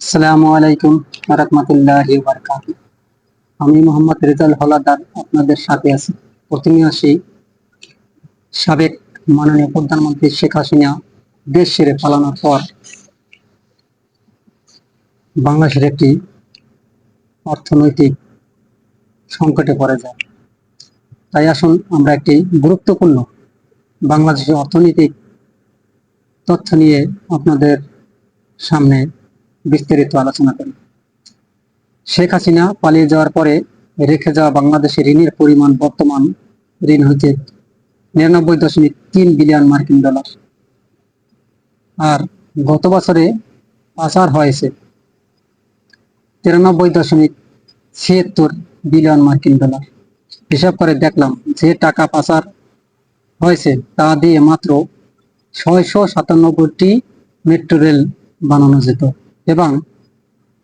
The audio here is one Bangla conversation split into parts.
আসসালামু আলাইকুম রহমতুল্লাহি বারকাত আমি মোহাম্মদ রেজাল হলাদার আপনাদের সাথে আছি। প্রথমে আসি সাবেক মাননীয় প্রধানমন্ত্রী শেখ হাসিনা দেশ ছেড়ে পালানোর পর বাংলাদেশের একটি অর্থনৈতিক সংকটে পড়ে যায়। তাই আসুন আমরা একটি গুরুত্বপূর্ণ বাংলাদেশের অর্থনৈতিক তথ্য নিয়ে আপনাদের সামনে বিস্তারিত আলোচনা করি শেখ হাসিনা পালিয়ে যাওয়ার পরে রেখে যাওয়া বাংলাদেশের ঋণের পরিমাণ বর্তমান ঋণ হচ্ছে নিরানব্বই দশমিক তিন বিলিয়ন মার্কিন ডলার। আর গত বছরে পাচার হয়েছে তিরানব্বই দশমিক ছিয়াত্তর বিলিয়ন মার্কিন ডলার। হিসাব করে দেখলাম যে টাকা পাচার হয়েছে তা দিয়ে মাত্র ছয়শো সাতানব্বইটি মেট্রো রেল বানানো যেত। এবং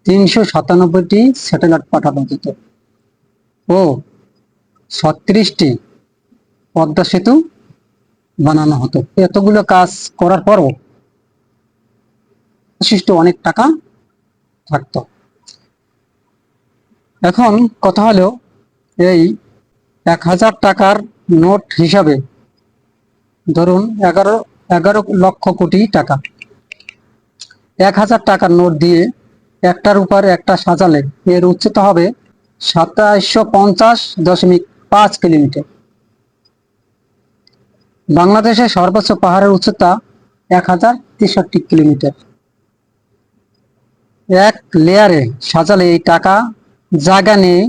তিনশো সাতানব্বইটি স্যাটেলাইট পাঠানো যেত। ও, ছত্রিশটি পদ্মা সেতু বানানো হতো। এতগুলো কাজ করার পরও অবশিষ্ট অনেক টাকা থাকতো। এখন কথা হলো এই এক হাজার টাকার নোট হিসাবে ধরুন এগারো এগারো লক্ষ কোটি টাকা। এক হাজার টাকার নোট দিয়ে একটার উপর একটা সাজালে। এর উচ্চতা হবে সাতাইশশো পঞ্চাশ দশমিক পাঁচ কিলোমিটার। বাংলাদেশের সর্বোচ্চ পাহাড়ের উচ্চতা এক হাজার তেষট্টি কিলোমিটার। এক লেয়ারে সাজালে এই টাকা জায়গা নিয়ে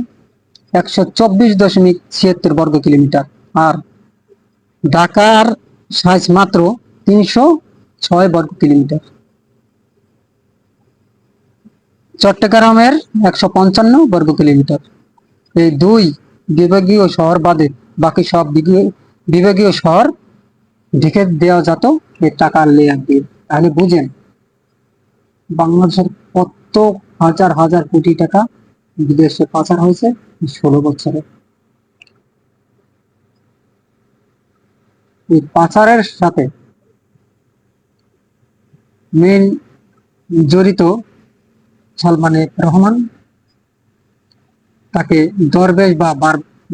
একশো চব্বিশ দশমিক ছিয়াত্তর বর্গ কিলোমিটার। আর ঢাকার সাইজ মাত্র তিনশো ছয় বর্গ কিলোমিটার। চট্টগ্রামের একশো পঞ্চান্ন বর্গ কিলোমিটার। এই দুই বিভাগীয় শহর বাদে বাকি সব বিভাগীয়- শহর ঢেকে দেওয়া যেত এই টাকার লেয়ার দিয়ে। তাহলে বুঝেন, বাংলাদেশের কত হাজার হাজার কোটি টাকা বিদেশে পাচার হয়েছে ষোলো বছরে। এই পাচারের সাথে মেন জড়িত সালমানের রহমান, তাকে দরবেশ বা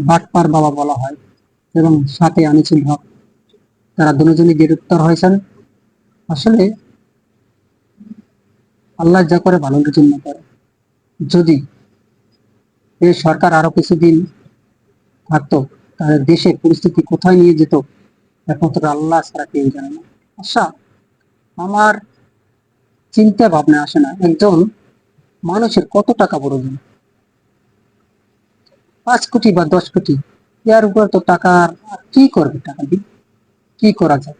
বাটপার বাবা বলা হয় এবং সাথে আনিসুল হক। তারা দুজনই গ্রেপ্তার হয়েছেন। আসলে আল্লাহ যা করে ভালোর জন্য করে। যদি এই সরকার আরও কিছুদিন থাকতো, তাহলে দেশের পরিস্থিতি কোথায় নিয়ে যেত? একমাত্র আল্লাহ ছাড়া কেউ জানে না। আচ্ছা আমার চিন্তা ভাবনা আসে না। একজন মানুষের কত টাকা প্রয়োজন? পাঁচ কোটি বা দশ কোটি, এর উপর তো টাকা কি করবে টাকা দিয়ে? কি করা যায়?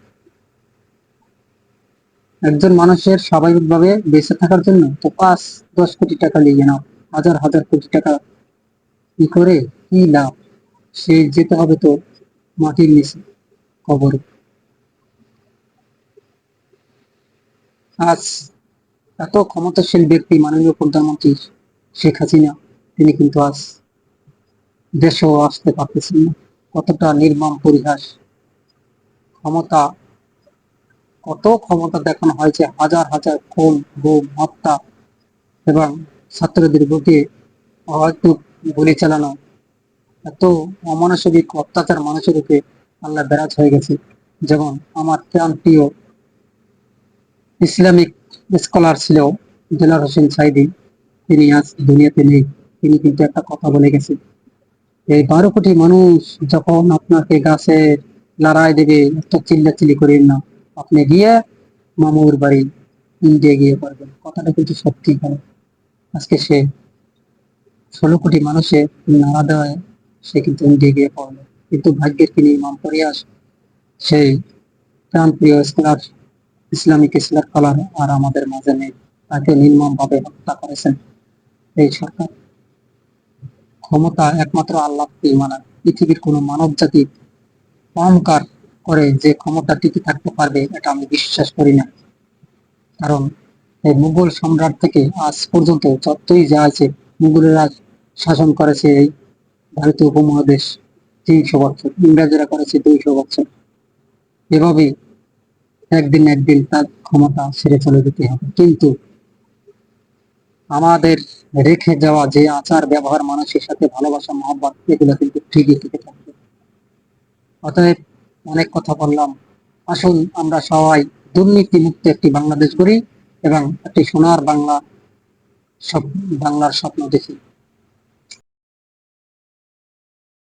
একজন মানুষের স্বাভাবিকভাবে বেঁচে থাকার জন্য তো পাঁচ, দশ কোটি টাকা নিয়ে নাও, হাজার হাজার কোটি টাকা কি করে? কি লাভ? সে যেতে হবে তো মাটির নিচে, কবরে। আজ এত ক্ষমতাশীল ব্যক্তি মাননীয় প্রধানমন্ত্রী শেখ হাসিনা, তিনি কিন্তু আজ দেশেও আসতে পারতেছেন না। কতটা নির্মম পরিহাস। ক্ষমতা, কত ক্ষমতা দেখানো হয়েছে হাজার হাজার খুন, গুম, হত্যা এবং ছাত্রদের বুকে হয়তো গুলি চালানো, এত অমানসিক অত্যাচার মানুষের উপরে আল্লাহ বেরাজ হয়ে গেছে। যেমন আমার প্রাণ প্রিয় ইসলামিক স্কলার ছিল দেলার হোসেন সাইদি। তিনি আজ দুনিয়াতে নেই। তিনি কিন্তু একটা কথা বলে গেছে এই বারো কোটি মানুষ যখন আপনাকে গাছে লড়াই দেবে, এত চিল্লাচিল্লি করেন না। আপনি গিয়ে মামুর বাড়ি, ইন্ডিয়া গিয়ে করবেন কথাটা কিন্তু সত্যি হয় আজকে সে ষোলো কোটি মানুষে নাড়া দেওয়ায় সে কিন্তু ইন্ডিয়া গিয়ে পড়ল কিন্তু ভাগ্যের তিনি ইমাম পরিয়াস সেই প্রাণপ্রিয় স্কলার ইসলামিক স্কলার কলার আর আমাদের মাঝে নেই। তাকে নির্মম ভাবে হত্যা করেছেন এই সরকার। ক্ষমতা একমাত্র আল্লাহকেই মানায়। পৃথিবীর কোনো মানব জাতি অহংকার করে যে ক্ষমতা টিকে থাকতে পারবে, এটা আমি বিশ্বাস করি না। কারণ এই মুঘল সম্রাট থেকে আজ পর্যন্ত যতই যা আছে মুঘলেরা শাসন করেছে এই ভারতীয় উপমহাদেশ তিনশো বছর, ইংরেজরা করেছে দুইশো বছর। এভাবেই একদিন একদিন তার ক্ষমতা ছেড়ে চলে যেতে হবে। কিন্তু আমাদের রেখে যাওয়া যে আচার, ব্যবহার, মানুষের সাথে ভালোবাসা, মহব্বত, এগুলো কিন্তু ঠিকই থেকে থাকবে। অতএব অনেক কথা বললাম। আসুন আমরা সবাই দুর্নীতি মুক্ত একটি বাংলাদেশ করি এবং একটি সোনার বাংলা সব বাংলার স্বপ্ন দেখি।